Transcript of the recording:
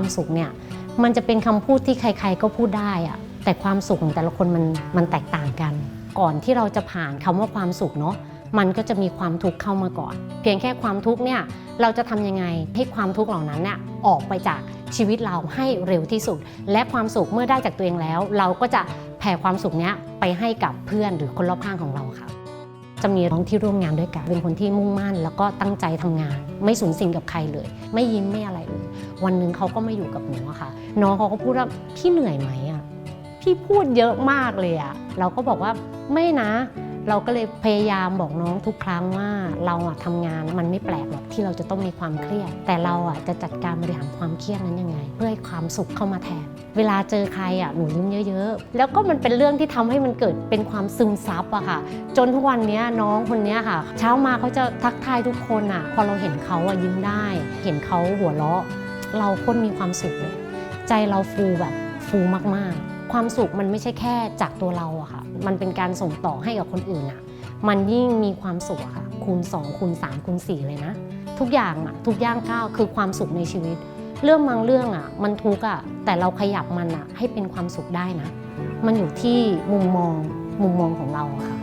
ความสุขเนี่ยมันจะเป็นคำพูดที่ใคร ๆ ก็พูดได้อะแต่ความสุขของแต่ละคนมันมันแตกต่างกัน ก่อนที่เราจะผ่านคำว่าความสุขเนาะมันก็จะมีความทุกข์เข้ามาก่อน เพียงแค่ความทุกข์เนี่ยเราจะทำยังไงให้ความทุกข์เหล่านั้นเนี่ยออกไปจากชีวิตเราให้เร็วที่สุด และความสุขเมื่อได้จากตัวเองแล้ว เราก็จะแผ่ความสุขเนี้ยไปให้กับเพื่อนหรือคนรอบข้างของเราค่ะ จะมีน้องที่ร่วมงานด้วยกัน เป็นคนที่มุ่งมั่น แล้วก็ตั้งใจทำงาน ไม่สูญสิ้นกับใครเลย ไม่ยิ้มไม่อะไรเลย วันหนึ่งเขาก็มาอยู่กับหนูอะค่ะ น้องเขาก็พูดว่าพี่เหนื่อยไหมอะพี่พูดเยอะมากเลยอะเราก็บอกว่าไม่นะ เราก็เลยพยายามบอกน้องทุกครั้งว่าเราอะทำงานมันไม่แปลกหรอกที่เราจะต้องมีความเครียด แต่เราอะจะจัดการบริหารความเครียดนั้นยังไง เพื่อให้ความสุขเข้ามาแทน เวลาเจอใครอะหนูยิ้มเยอะ ๆ แล้วก็มันเป็นเรื่องที่ทำให้มันเกิดเป็นความซึมซับอะค่ะ จนทุกวันนี้น้องคนนี้ค่ะ เช้ามาเขาจะทักทายทุกคนอะ พอเราเห็นเขาอะยิ้มได้ เห็นเขาหัวเราะ เราคนมีความสุขเลยใจเราฟูแบบฟูมากๆ ความสุขมันไม่ใช่แค่จากตัวเราอะค่ะ มันเป็นการส่งต่อให้กับคนอื่นอะมันยิ่งมีความสุขอะค่ะคูณ2คูณ3คูณ4เลยนะ ทุกอย่างอะทุกย่างก้าวคือความสุขในชีวิต เรื่องบางเรื่องอะมันทุกข์อะแต่เราขยับมันอะให้เป็นความสุขได้นะ มันอยู่ที่มุมมองมุมมองของเราค่ะ